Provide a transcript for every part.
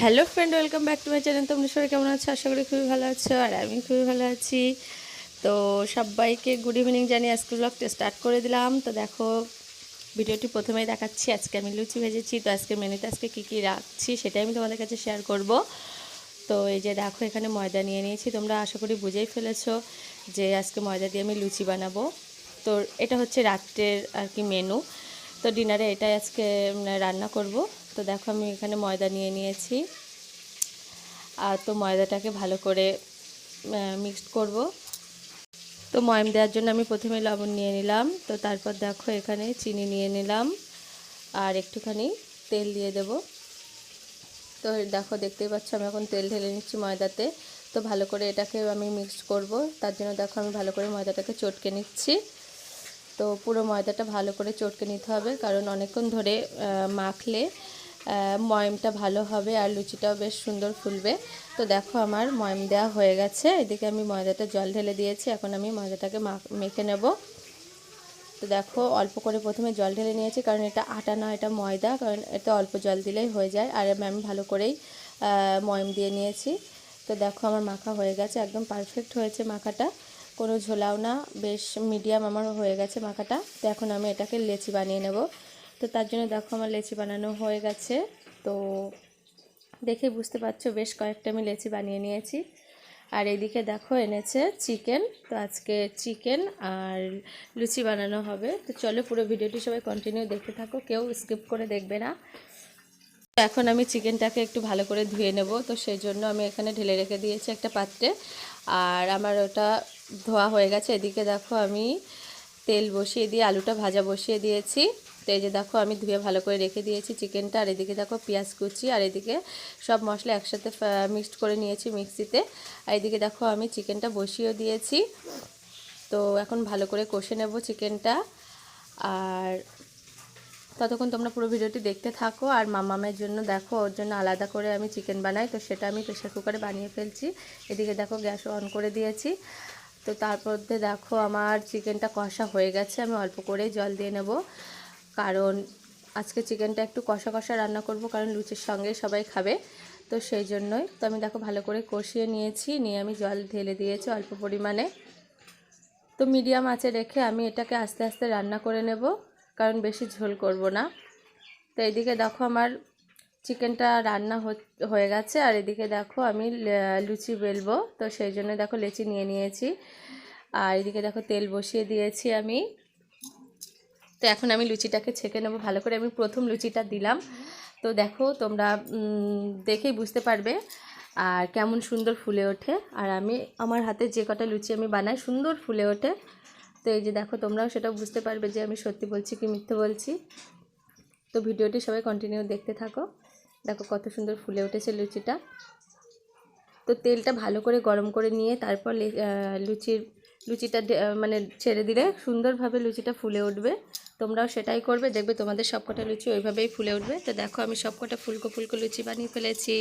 Hello friend welcome back to my channel তোমরা সবাই কেমন আছো? আশা করি খুবই ভালো আছো আর আমি খুবই ভালো আছি। তো সবাইকে গুড ইভিনিং জানিয়ে আজকে ব্লগটা স্টার্ট করে দিলাম। তো দেখো, ভিডিওটি প্রথমেই দেখাচ্ছি। আজকে আমি লুচি ভেজেছি। তো আজকে মেনুতে আজকে কী কী রাখছি সেটাই আমি তোমাদের কাছে শেয়ার করব। তো এই যে দেখো, এখানে ময়দা নিয়ে নিয়েছি। তোমরা আশা করি বুঝেই ফেলেছো যে আজকে ময়দা দিয়ে আমি লুচি বানাবো। তো এটা হচ্ছে রাত্রের আর কি মেনু তো ডিনারে এটাই আজকে রান্না করব। তো দেখো আমি এখানে ময়দা নিয়ে নিয়েছি। আর তো ময়দাটাকে ভালো করে মিক্সড করব। তো ময়ম দেওয়ার জন্য আমি প্রথমে লবণ নিয়ে নিলাম। তো তারপর দেখো এখানে চিনি নিয়ে নিলাম। আর একটুখানি তেল দিয়ে দেব। তো দেখো দেখতেই পাচ্ছ আমি এখন তেল ঢেলে নিচ্ছি ময়দাতে। তো ভালো করে এটাকে আমি মিক্সড করব। তার জন্য দেখো আমি ভালো করে ময়দাটাকে চটকে নিচ্ছি। তো পুরো ময়দাটা ভালো করে চটকে নিতে হবে। কারণ অনেকক্ষণ ধরে মাখলে ময়মটা ভালো হবে আর লুচিটাও বেশ সুন্দর ফুলবে। তো দেখো আমার ময়ম দেওয়া হয়ে গেছে। এদিকে আমি ময়দাটা জল ঢেলে দিয়েছি। এখন আমি ময়দাটাকে মাখ- নেব। তো দেখো, অল্প করে প্রথমে জল ঢেলে নিয়েছি, কারণ এটা আটা না এটা ময়দা, কারণ এতে অল্প জল দিলেই হয়ে যায়। আর আমি ভালো করেই ময়ম দিয়ে নিয়েছি। তো দেখো, আমার মাখা হয়ে গেছে। একদম পারফেক্ট হয়েছে মাখাটা। কোনো ঝোলাও না, বেশ মিডিয়াম আমার হয়ে গেছে মাখাটা। তো এখন আমি এটাকে লেচি বানিয়ে নেব। তো তার জন্য দেখো আমার লেচি বানানো হয়ে গেছে। তো দেখে বুঝতে পারছ, বেশ কয়েকটা আমি লেচি বানিয়ে নিয়েছি। আর এদিকে দেখো এনেছে চিকেন। তো আজকে চিকেন আর লুচি বানানো হবে। তো চলো পুরো ভিডিওটি সবাই কন্টিনিউ দেখতে থাকো, কেউ স্কিপ করে দেখবে না। এখন আমি চিকেনটাকে একটু ভালো করে ধুয়ে নেব। তো সেই জন্য আমি এখানে ঢেলে রেখে দিয়েছি একটা পাত্রে। আর আমার ওটা ধোয়া হয়ে গেছে। এদিকে দেখো আমি তেল বসিয়ে দিয়ে, আলুটা ভাজা বসিয়ে দিয়েছি। তো এই যে দেখো, আমি ধুয়ে ভালো করে রেখে দিয়েছি চিকেনটা। আর এদিকে দেখো পেঁয়াজ কুচি, আর এদিকে সব মশলা একসাথে মিক্সড করে নিয়েছি মিক্সিতে। আর এদিকে দেখো, আমি চিকেনটা বসিয়েও দিয়েছি। তো এখন ভালো করে কষে নেব চিকেনটা। আর ততক্ষণ তোমরা পুরো ভিডিওটি দেখতে থাকো। আর মামামের জন্য দেখো, ওর জন্য আলাদা করে আমি চিকেন বানাই। তো সেটা আমি প্রেশার কুকারে বানিয়ে ফেলছি। এদিকে দেখো, গ্যাস অন করে দিয়েছি। তো তারপর দেখো, আমার চিকেনটা কষা হয়ে গেছে। আমি অল্প করেই জল দিয়ে নেব। কারণ আজকে চিকেনটা একটু কষা কষা রান্না করব, কারণ লুচির সঙ্গে সবাই খাবে। তো সেই জন্যই, তো আমি দেখো ভালো করে কষিয়ে নিয়েছি, নিয়ে আমি জল ঢেলে দিয়েছি অল্প পরিমাণে। তো মিডিয়াম আঁচে রেখে আমি এটাকে আস্তে আস্তে রান্না করে নেব, কারণ বেশি ঝোল করব না। তো এদিকে দেখো আমার চিকেনটা রান্না হয়ে গেছে, আর এদিকে দেখো আমি লুচি বেলবো। তো সেই জন্য দেখো লেচি নিয়ে নিয়েছি। আর এদিকে দেখো তেল বসিয়ে দিয়েছি আমি। তো এখন আমি লুচিটাকে ছেঁকে নেব, ভালো করে আমি প্রথম লুচিটা দিলাম। তো দেখো তোমরা দেখেই বুঝতে পারবে আর কেমন সুন্দর ফুলে ওঠে। আর আমি, আমার হাতে যে কটা লুচি আমি বানাই সুন্দর ফুলে ওঠে। তো এই যে দেখো, তোমরাও সেটা বুঝতে পারবে যে আমি সত্যি বলছি কি মিথ্যে বলছি। তো ভিডিওটি সবাই কন্টিনিউ দেখতে থাকো। দেখো কত সুন্দর ফুলে উঠেছে লুচিটা। তো তেলটা ভালো করে গরম করে নিয়ে তারপর লুচির, লুচিটা মানে ছেড়ে দিলে সুন্দরভাবে লুচিটা ফুলে উঠবে। তোমরাও সেটাই করবে, দেখবে তোমাদের সবকটা লুচি ওইভাবেই ফুলে উঠবে। তো দেখো আমি সবকটা ফুলকো ফুলকো লুচি বানিয়ে ফেলেছি।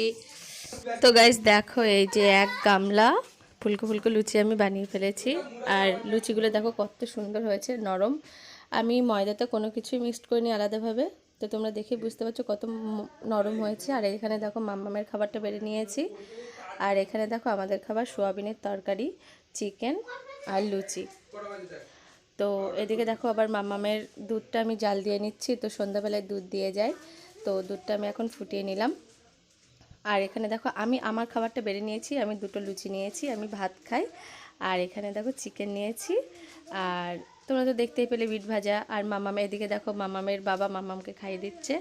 তো গাইজ দেখো এই যে এক গামলা ফুলকো ফুলকো লুচি আমি বানিয়ে ফেলেছি। আর লুচিগুলো দেখো কত সুন্দর হয়েছে, নরম। আমি ময়দাতে কোনো কিছুই মিক্সড করিনি আলাদাভাবে। তো তোমরা দেখে বুঝতে পারছ কত নরম হয়েছে। আর এখানে দেখো মাম্মামের খাবারটা বেড়ে নিয়েছি। আর এখানে দেখো আমাদের খাবার সোয়াবিনের তরকারি, চিকেন আর লুচি। তো এদিকে দেখো আবার মামামের দুধটা আমি জাল দিয়ে নিচ্ছি, তো সন্ধ্যাবেলায় দুধ দিয়ে যায়। তো দুধটা আমি এখন ফুটিয়ে নিলাম। আর এখানে দেখো আমি আমার খাবারটা বেড়ে নিয়েছি, আমি দুটো লুচি নিয়েছি, আমি ভাত খাই। আর এখানে দেখো চিকেন নিয়েছি। আর তোমরা তো দেখতেই পেলে বিট ভাজা। আর মামামে, এদিকে দেখো মামামের বাবা মামামকে খাইয়ে দিচ্ছে।